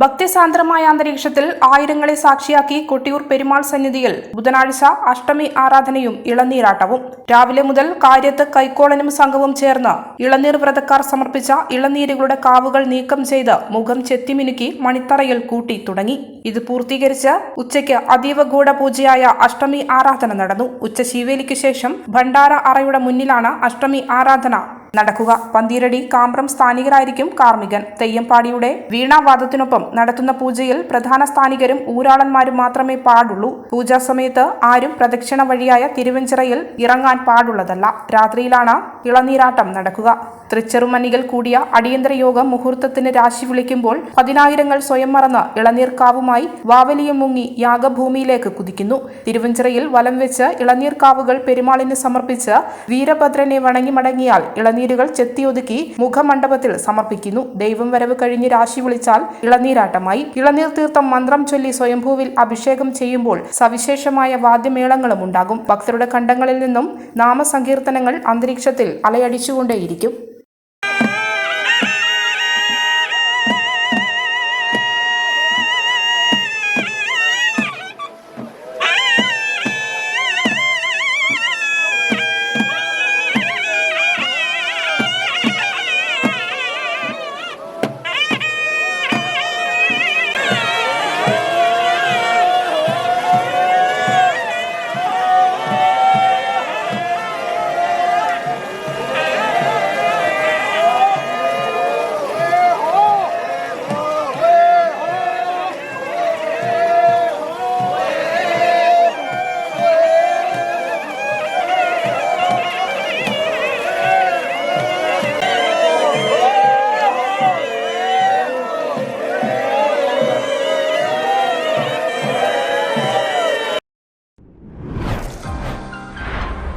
ഭക്തിസാന്ദ്രമായ അന്തരീക്ഷത്തിൽ ആയിരങ്ങളെ സാക്ഷിയാക്കി കൊട്ടിയൂർ പെരുമാൾ സന്നിധിയിൽ ബുധനാഴ്ച അഷ്ടമി ആരാധനയും ഇളനീരാട്ടവും. രാവിലെ മുതൽ കാര്യത്ത് കൈക്കോളനും സംഘവും ചേർന്ന് ഇളനീർ വ്രതക്കാർ സമർപ്പിച്ച ഇളനീരുകളുടെ കാവുകൾ നീക്കം ചെയ്ത് മുഖം ചെത്തിമിനുക്കി മണിത്തറയിൽ കൂട്ടി തുടങ്ങി. ഇത് പൂർത്തീകരിച്ച് ഉച്ചയ്ക്ക് അതീവ ഗൂഢപൂജയായ അഷ്ടമി ആരാധന നടന്നു. ഉച്ച ശീവേലിക്ക് ശേഷം ഭണ്ഡാര അറയുടെ മുന്നിലാണ് അഷ്ടമി ആരാധന നടക്കുക. പന്തീരടി കാമ്പ്രം സ്ഥാനികരായിരിക്കും കാർമികൻ തെയ്യംപാടിയുടെ വീണാവാദത്തിനൊപ്പം നടത്തുന്ന പൂജയിൽ പ്രധാന സ്ഥാനികരും ഊരാളന്മാരും മാത്രമേ പാടുള്ളൂ. പൂജാ സമയത്ത് ആരും പ്രദക്ഷിണ വഴിയായ തിരുവഞ്ചിറയിൽ ഇറങ്ങാൻ പാടുള്ളതല്ല. രാത്രിയിലാണ് ഇളനീരാട്ടം നടക്കുക. തൃച്ചെറുമന്നികൾ കൂടിയ അടിയന്തര യോഗം മുഹൂർത്തത്തിന് രാശി വിളിക്കുമ്പോൾ പതിനായിരങ്ങൾ സ്വയം മറന്ന് ഇളനീർക്കാവുമായി വാവലിയും മുങ്ങി യാഗഭൂമിയിലേക്ക് കുതിക്കുന്നു. തിരുവഞ്ചിറയിൽ വലം വെച്ച് ഇളനീർക്കാവുകൾ പെരുമാളിന് സമർപ്പിച്ച് വീരഭദ്രനെ വണങ്ങി മടങ്ങിയാൽ ഇളനീരുകൾ ചെത്തിയൊതുക്കി മുഖമണ്ഡപത്തിൽ സമർപ്പിക്കുന്നു. ദൈവം വരവ് കഴിഞ്ഞ് രാശി വിളിച്ചാൽ ഇളനീരാട്ടമായി. ഇളനീർ തീർത്ഥം മന്ത്രം ചൊല്ലി സ്വയംഭൂവിൽ അഭിഷേകം ചെയ്യുമ്പോൾ സവിശേഷമായ വാദ്യമേളങ്ങളും ഉണ്ടാകും. ഭക്തരുടെ കണ്ടങ്ങളിൽ നിന്നും നാമസങ്കീർത്തനങ്ങൾ അന്തരീക്ഷത്തിൽ അലയടിച്ചുകൊണ്ടേയിരിക്കും.